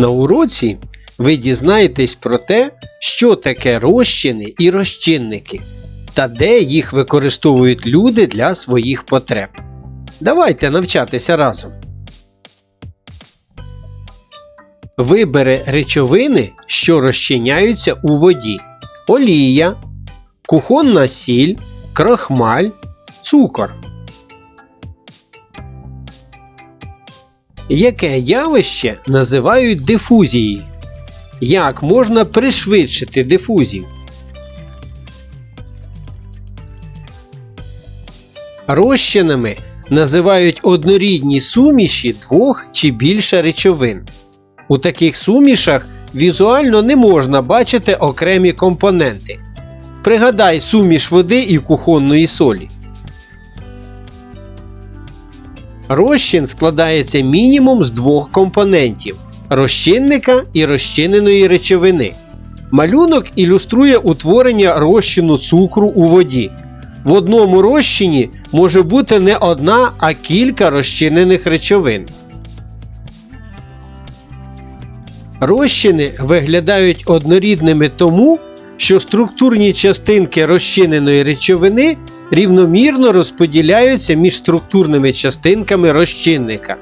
На уроці ви дізнаєтесь про те, що таке розчини і розчинники та де їх використовують люди для своїх потреб. Давайте навчатися разом. Вибери речовини, що розчиняються у воді: олія, кухонна сіль, крохмаль, цукор. Яке явище називають дифузією? Як можна пришвидшити дифузію? Розчинами називають однорідні суміші двох чи більше речовин. У таких сумішах візуально не можна бачити окремі компоненти. Пригадай суміш води і кухонної солі. Розчин складається мінімум з двох компонентів розчинника і розчиненої речовини. Малюнок ілюструє утворення розчину цукру у воді. В одному розчині може бути не одна, а кілька розчинених речовин. Розчини виглядають однорідними тому, що структурні частинки розчиненої речовини рівномірно розподіляються між структурними частинками розчинника.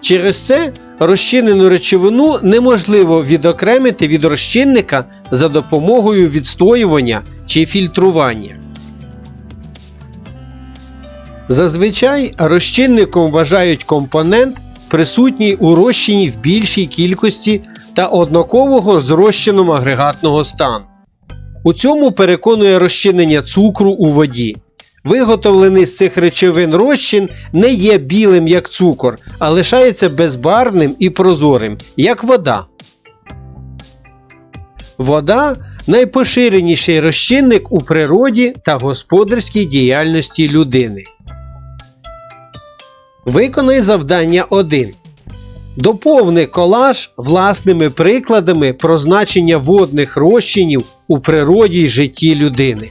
Через це розчинену речовину неможливо відокремити від розчинника за допомогою відстоювання чи фільтрування. Зазвичай розчинником вважають компонент, присутній у розчині в більшій кількості та однакового з агрегатного стану. У цьому переконує розчинення цукру у воді. Виготовлений з цих речовин розчин не є білим як цукор, а лишається безбарвним і прозорим, як вода. Вода найпоширеніший розчинник у природі та господарській діяльності людини. Виконай завдання 1. Доповни колаж власними прикладами про значення водних розчинів у природі й житті людини.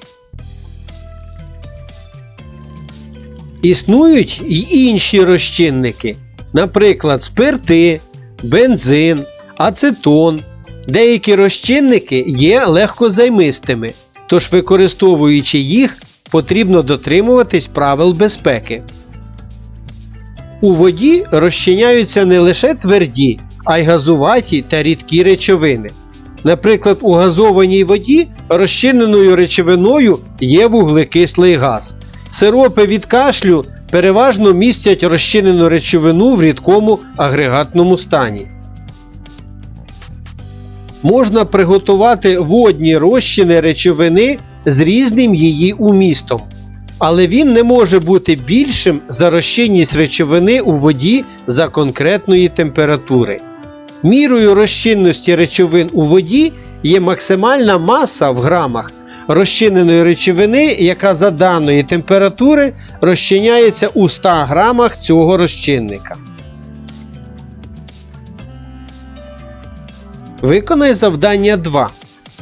Існують й інші розчинники, наприклад, спирти, бензин, ацетон. Деякі розчинники є легкозаймистими, тож використовуючи їх, потрібно дотримуватись правил безпеки. У воді розчиняються не лише тверді, а й газуваті та рідкі речовини. Наприклад, у газованій воді розчиненою речовиною є вуглекислий газ. Сиропи від кашлю переважно містять розчинену речовину в рідкому агрегатному стані. Можна приготувати водні розчини речовини з різним її умістом, але він не може бути більшим за розчинність речовини у воді за конкретної температури. Мірою розчинності речовин у воді є максимальна маса в грамах розчиненої речовини, яка за даної температури розчиняється у 100 грамах цього розчинника. Виконай завдання 2.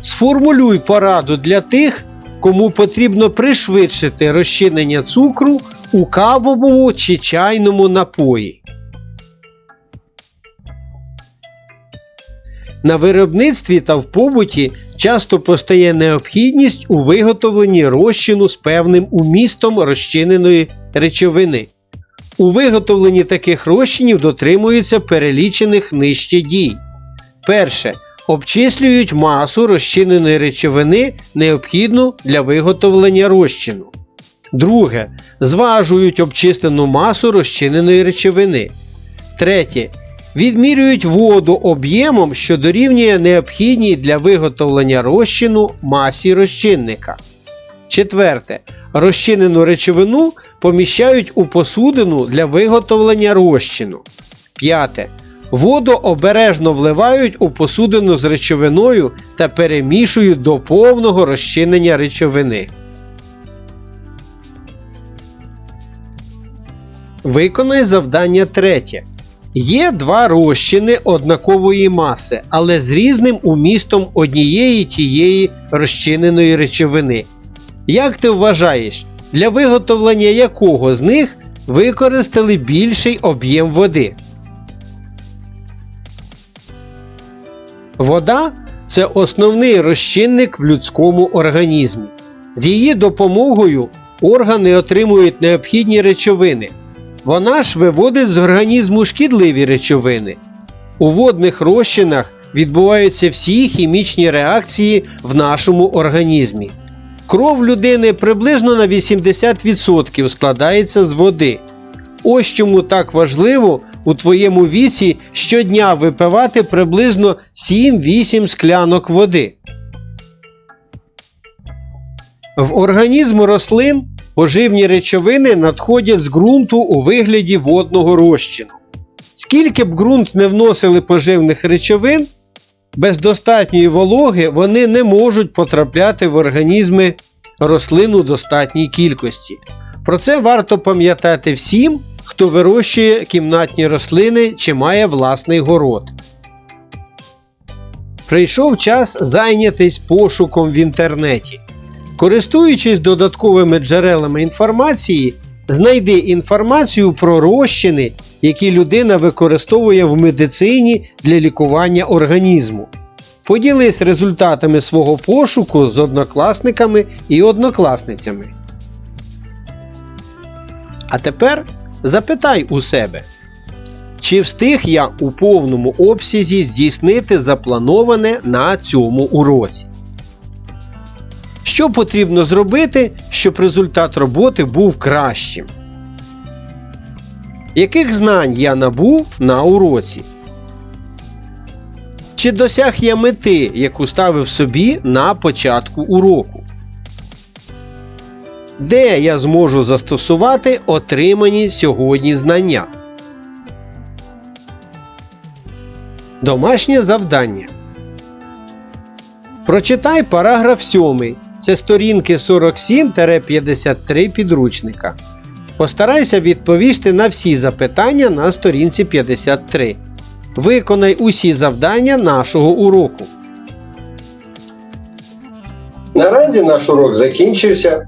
Сформулюй пораду для тих, кому потрібно пришвидшити розчинення цукру у кавовому чи чайному напої. На виробництві та в побуті часто постає необхідність у виготовленні розчину з певним умістом розчиненої речовини. У виготовленні таких розчинів дотримуються перелічених нижче дій. Перше. Обчислюють масу розчиненої речовини, необхідну для виготовлення розчину. Друге. Зважують обчислену масу розчиненої речовини. Третє. Відмірюють воду об'ємом, що дорівнює необхідній для виготовлення розчину масі розчинника. Четверте. Розчинену речовину поміщають у посудину для виготовлення розчину. П'яте. Воду обережно вливають у посудину з речовиною та перемішують до повного розчинення речовини. Виконай завдання третє. Є два розчини однакової маси, але з різним умістом однієї тієї розчиненої речовини. Як ти вважаєш, для виготовлення якого з них використали більший об'єм води? Вода це основний розчинник в людському організмі. З її допомогою органи отримують необхідні речовини. Вона ж виводить з організму шкідливі речовини. У водних розчинах відбуваються всі хімічні реакції в нашому організмі. Кров людини приблизно на 80% складається з води. Ось чому так важливо у твоєму віці щодня випивати приблизно 7-8 склянок води. В організм рослин поживні речовини надходять з ґрунту у вигляді водного розчину. Скільки б ґрунт не вносили поживних речовин, без достатньої вологи вони не можуть потрапляти в організми рослин у достатній кількості. Про це варто пам'ятати всім, хто вирощує кімнатні рослини чи має власний город. Прийшов час зайнятись пошуком в інтернеті. Користуючись додатковими джерелами інформації, знайди інформацію про розчини, які людина використовує в медицині для лікування організму. Поділись результатами свого пошуку з однокласниками і однокласницями. А тепер запитай у себе, чи встиг я у повному обсязі здійснити заплановане на цьому уроці? Що потрібно зробити, щоб результат роботи був кращим? Яких знань я набув на уроці? Чи досяг я мети, яку ставив собі на початку уроку? Де я зможу застосувати отримані сьогодні знання? Домашнє завдання. Прочитай параграф 7. Це сторінки 47-53 підручника. Постарайся відповісти на всі запитання на сторінці 53. Виконай усі завдання нашого уроку. Наразі наш урок закінчився.